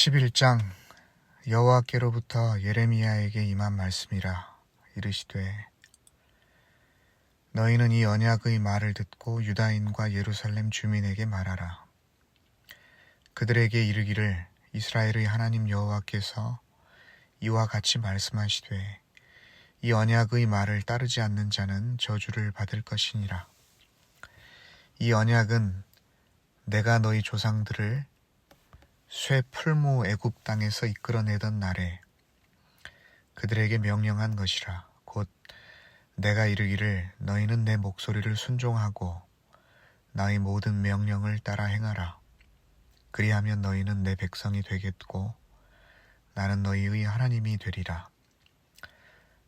11장 여호와께로부터 예레미야에게 임한 말씀이라 이르시되 너희는 이 언약의 말을 듣고 유다인과 예루살렘 주민에게 말하라. 그들에게 이르기를 이스라엘의 하나님 여호와께서 이와 같이 말씀하시되 이 언약의 말을 따르지 않는 자는 저주를 받을 것이니라. 이 언약은 내가 너희 조상들을 쇠 풀무 애굽 땅에서 이끌어내던 날에 그들에게 명령한 것이라. 곧 내가 이르기를 너희는 내 목소리를 순종하고 나의 모든 명령을 따라 행하라. 그리하면 너희는 내 백성이 되겠고 나는 너희의 하나님이 되리라.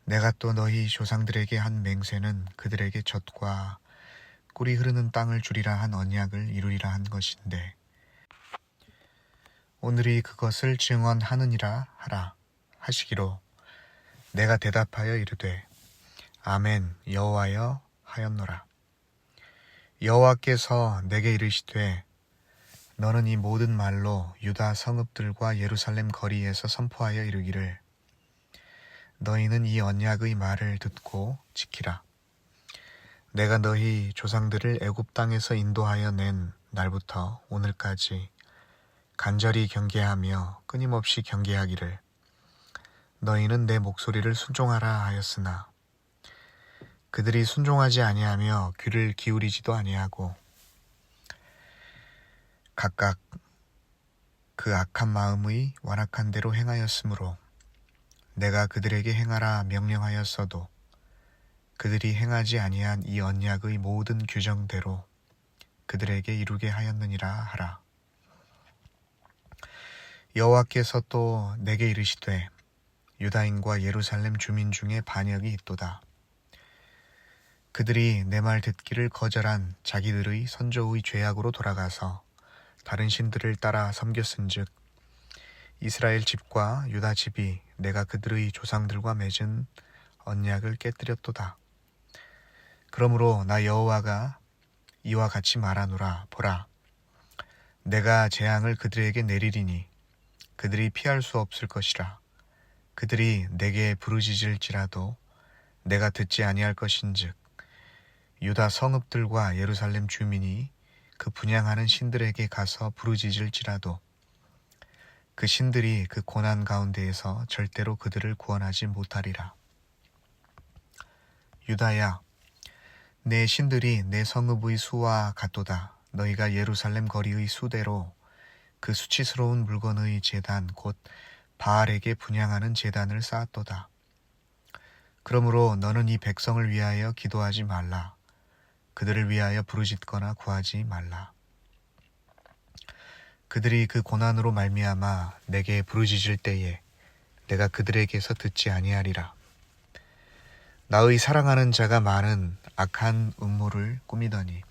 내가 또 너희 조상들에게 한 맹세는 그들에게 젖과 꿀이 흐르는 땅을 주리라 한 언약을 이루리라 한 것인데 오늘이 그것을 증언하느니라 하라 하시기로 내가 대답하여 이르되 아멘 여호와여 하였노라. 여호와께서 내게 이르시되 너는 이 모든 말로 유다 성읍들과 예루살렘 거리에서 선포하여 이르기를 너희는 이 언약의 말을 듣고 지키라. 내가 너희 조상들을 애굽 땅에서 인도하여 낸 날부터 오늘까지 간절히 경계하며 끊임없이 경계하기를 너희는 내 목소리를 순종하라 하였으나 그들이 순종하지 아니하며 귀를 기울이지도 아니하고 각각 그 악한 마음의 완악한 대로 행하였으므로 내가 그들에게 행하라 명령하였어도 그들이 행하지 아니한 이 언약의 모든 규정대로 그들에게 이루게 하였느니라 하라. 여호와께서 또 내게 이르시되 유다인과 예루살렘 주민 중에 반역이 있도다. 그들이 내 말 듣기를 거절한 자기들의 선조의 죄악으로 돌아가서 다른 신들을 따라 섬겼은즉 이스라엘 집과 유다 집이 내가 그들의 조상들과 맺은 언약을 깨뜨렸도다. 그러므로 나 여호와가 이와 같이 말하노라 보라 내가 재앙을 그들에게 내리리니 그들이 피할 수 없을 것이라 그들이 내게 부르짖을지라도 내가 듣지 아니할 것인즉 유다 성읍들과 예루살렘 주민이 그 분양하는 신들에게 가서 부르짖을지라도 그 신들이 그 고난 가운데에서 절대로 그들을 구원하지 못하리라. 유다야, 내 신들이 내 성읍의 수와 같도다. 너희가 예루살렘 거리의 수대로 그 수치스러운 물건의 재단 곧 바알에게 분양하는 재단을 쌓았도다. 그러므로 너는 이 백성을 위하여 기도하지 말라. 그들을 위하여 부르짖거나 구하지 말라. 그들이 그 고난으로 말미암아 내게 부르짖을 때에 내가 그들에게서 듣지 아니하리라. 나의 사랑하는 자가 많은 악한 음모를 꾸미더니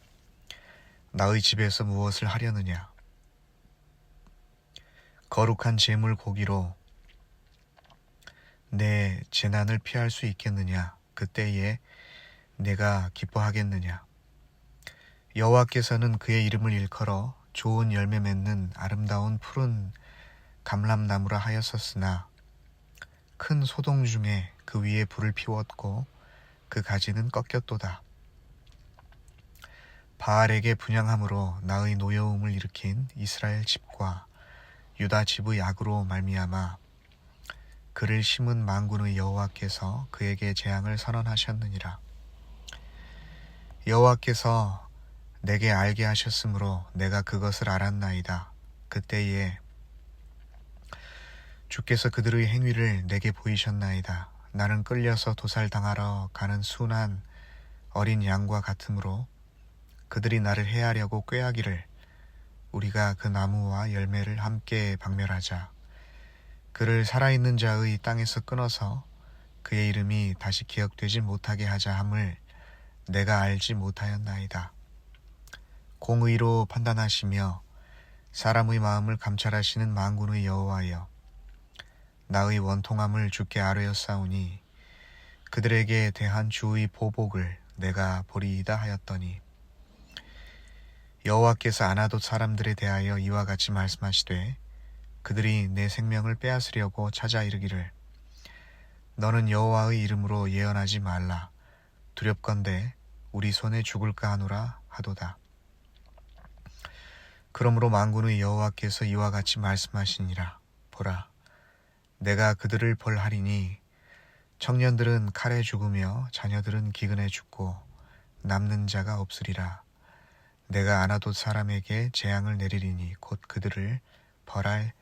나의 집에서 무엇을 하려느냐? 거룩한 재물 고기로 내 재난을 피할 수 있겠느냐? 그때에 내가 기뻐하겠느냐? 여호와께서는 그의 이름을 일컬어 좋은 열매 맺는 아름다운 푸른 감람나무라 하였었으나 큰 소동 중에 그 위에 불을 피웠고 그 가지는 꺾였도다. 바알에게 분양함으로 나의 노여움을 일으킨 이스라엘 집과 유다 집의 악으로 말미암아 그를 심은 망군의 여호와께서 그에게 재앙을 선언하셨느니라. 여호와께서 내게 알게 하셨으므로 내가 그것을 알았나이다. 그때에 주께서 그들의 행위를 내게 보이셨나이다. 나는 끌려서 도살당하러 가는 순한 어린 양과 같으므로 그들이 나를 해하려고 꾀하기를 우리가 그 나무와 열매를 함께 박멸하자. 그를 살아있는 자의 땅에서 끊어서 그의 이름이 다시 기억되지 못하게 하자 함을 내가 알지 못하였나이다. 공의로 판단하시며 사람의 마음을 감찰하시는 망군의 여호와여 나의 원통함을 주께 아뢰었사오니 그들에게 대한 주의 보복을 내가 보리이다 하였더니 여호와께서 아나돗 사람들에 대하여 이와 같이 말씀하시되 그들이 내 생명을 빼앗으려고 찾아 이르기를. 너는 여호와의 이름으로 예언하지 말라. 두렵건대 우리 손에 죽을까 하노라 하도다. 그러므로 만군의 여호와께서 이와 같이 말씀하시니라. 보라 내가 그들을 벌하리니 청년들은 칼에 죽으며 자녀들은 기근에 죽고 남는 자가 없으리라 내가 아나돗 사람에게 재앙을 내리리니 곧 그들을 벌할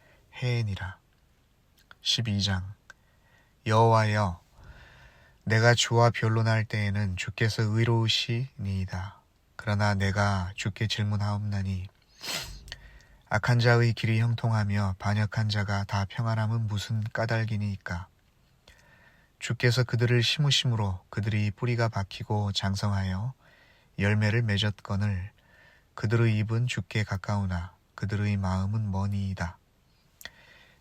해이니라. 12장. 여호와여 내가 주와 변론할 때에는 주께서 의로우시니이다. 그러나 내가 주께 질문하옵나니 악한 자의 길이 형통하며 반역한 자가 다 평안함은 무슨 까닭이니이까? 주께서 그들을 심으심으로 그들이 뿌리가 박히고 장성하여 열매를 맺었거늘 그들의 입은 주께 가까우나 그들의 마음은 머니이다.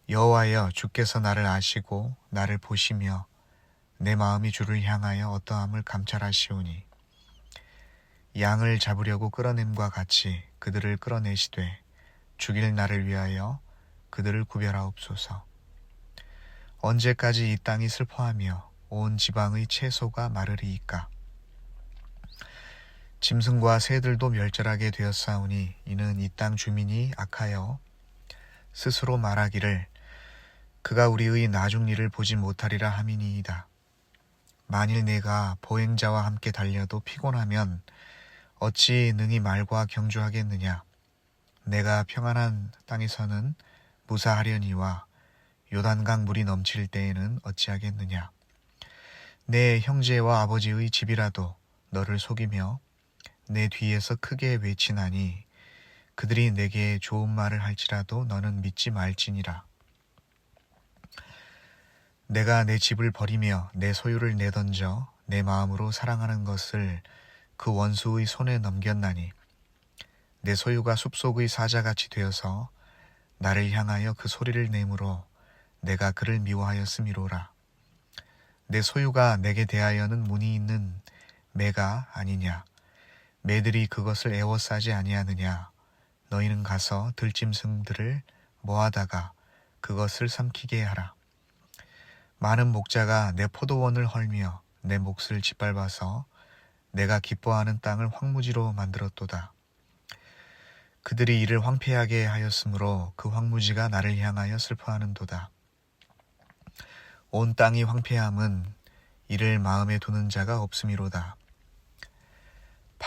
여호와여 주께서 나를 아시고 나를 보시며 내 마음이 주를 향하여 어떠함을 감찰하시오니 양을 잡으려고 끌어냄과 같이 그들을 끌어내시되 죽일 나를 위하여 그들을 구별하옵소서. 언제까지 이 땅이 슬퍼하며 온 지방의 채소가 마르리이까? 짐승과 새들도 멸절하게 되었사오니 이는 이 땅 주민이 악하여 스스로 말하기를 그가 우리의 나중 일을 보지 못하리라 함이니이다. 만일 내가 보행자와 함께 달려도 피곤하면 어찌 능히 말과 경주하겠느냐? 내가 평안한 땅에서는 무사하려니와 요단강 물이 넘칠 때에는 어찌하겠느냐? 내 형제와 아버지의 집이라도 너를 속이며 내 뒤에서 크게 외치나니 그들이 내게 좋은 말을 할지라도 너는 믿지 말지니라. 내가 내 집을 버리며 내 소유를 내던져 내 마음으로 사랑하는 것을 그 원수의 손에 넘겼나니 내 소유가 숲속의 사자같이 되어서 나를 향하여 그 소리를 내므로 내가 그를 미워하였음이로라. 내 소유가 내게 대하여는 문이 있는 매가 아니냐. 매들이 그것을 애워싸지 아니하느냐. 너희는 가서 들짐승들을 모아다가 그것을 삼키게 하라. 많은 목자가 내 포도원을 헐며 내 몫을 짓밟아서 내가 기뻐하는 땅을 황무지로 만들었도다. 그들이 이를 황폐하게 하였으므로 그 황무지가 나를 향하여 슬퍼하는도다. 온 땅이 황폐함은 이를 마음에 두는 자가 없음이로다.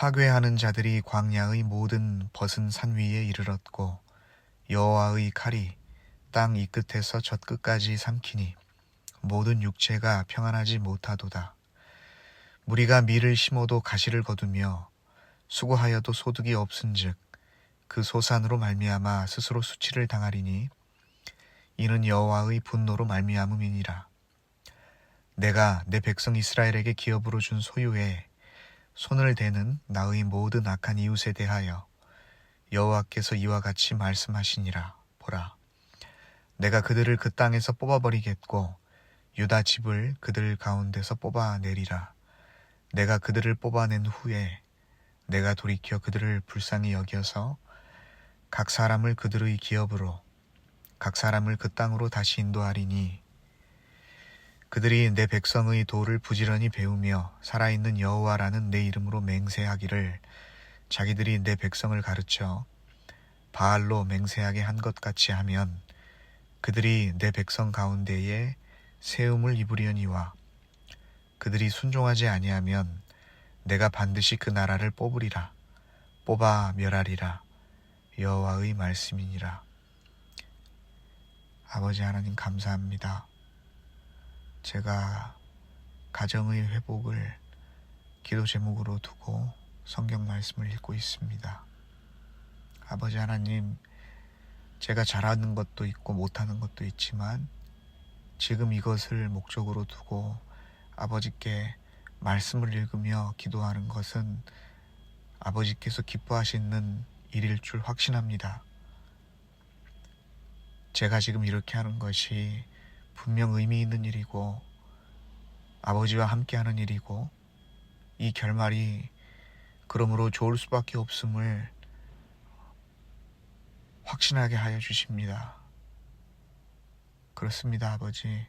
파괴하는 자들이 광야의 모든 벗은 산 위에 이르렀고 여호와의 칼이 땅 이 끝에서 저 끝까지 삼키니 모든 육체가 평안하지 못하도다. 무리가 밀을 심어도 가시를 거두며 수고하여도 소득이 없은즉 그 소산으로 말미암아 스스로 수치를 당하리니 이는 여호와의 분노로 말미암음이니라. 내가 내 백성 이스라엘에게 기업으로 준 소유에 손을 대는 나의 모든 악한 이웃에 대하여 여호와께서 이와 같이 말씀하시니라. 보라 내가 그들을 그 땅에서 뽑아버리겠고 유다 집을 그들 가운데서 뽑아내리라. 내가 그들을 뽑아낸 후에 내가 돌이켜 그들을 불쌍히 여겨서 각 사람을 그들의 기업으로 각 사람을 그 땅으로 다시 인도하리니 그들이 내 백성의 도를 부지런히 배우며 살아있는 여호와라는 내 이름으로 맹세하기를 자기들이 내 백성을 가르쳐 바알로 맹세하게 한 것 같이 하면 그들이 내 백성 가운데에 세움을 입으려니와 그들이 순종하지 아니하면 내가 반드시 그 나라를 뽑으리라 뽑아 멸하리라 여호와의 말씀이니라 아버지 하나님 감사합니다. 제가 가정의 회복을 기도 제목으로 두고 성경 말씀을 읽고 있습니다. 아버지 하나님, 제가 잘하는 것도 있고 못하는 것도 있지만 지금 이것을 목적으로 두고 아버지께 말씀을 읽으며 기도하는 것은 아버지께서 기뻐하시는 일일 줄 확신합니다. 제가 지금 이렇게 하는 것이 분명 의미 있는 일이고 아버지와 함께하는 일이고 이 결말이 그러므로 좋을 수밖에 없음을 확신하게 하여 주십니다. 그렇습니다, 아버지.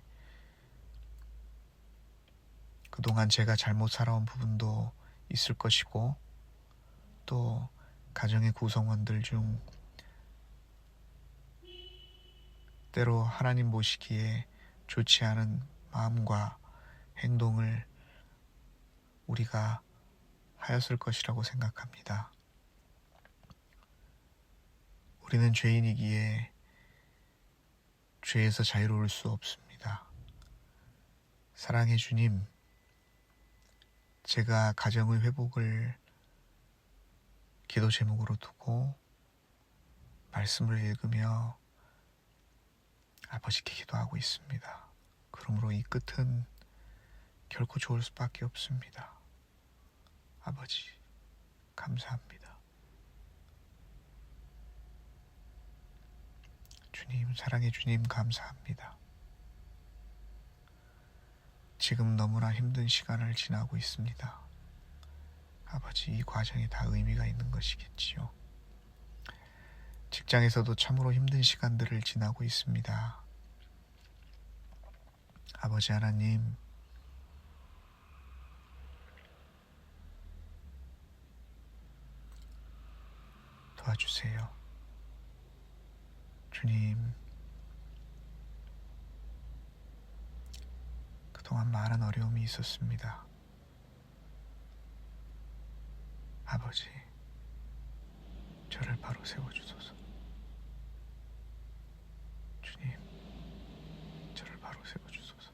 그동안 제가 잘못 살아온 부분도 있을 것이고, 또 가정의 구성원들 중 때로 하나님 보시기에 좋지 않은 마음과 행동을 우리가 하였을 것이라고 생각합니다. 우리는 죄인이기에 죄에서 자유로울 수 없습니다. 사랑해 주님, 제가 가정의 회복을 기도 제목으로 두고 말씀을 읽으며 아버지께 기도 하고 있습니다. 그러므로 이 끝은 결코 좋을 수밖에 없습니다. 아버지, 감사합니다. 주님, 사랑해 주님, 감사합니다. 지금 너무나 힘든 시간을 지나고 있습니다. 아버지, 이 과정이 다 의미가 있는 것이겠지요. 직장에서도 참으로 힘든 시간들을 지나고 있습니다. 아버지 하나님, 도와주세요. 주님, 그동안 많은 어려움이 있었습니다. 아버지, 저를 바로 세워주소서. 주님, 저를 바로 세워주소서.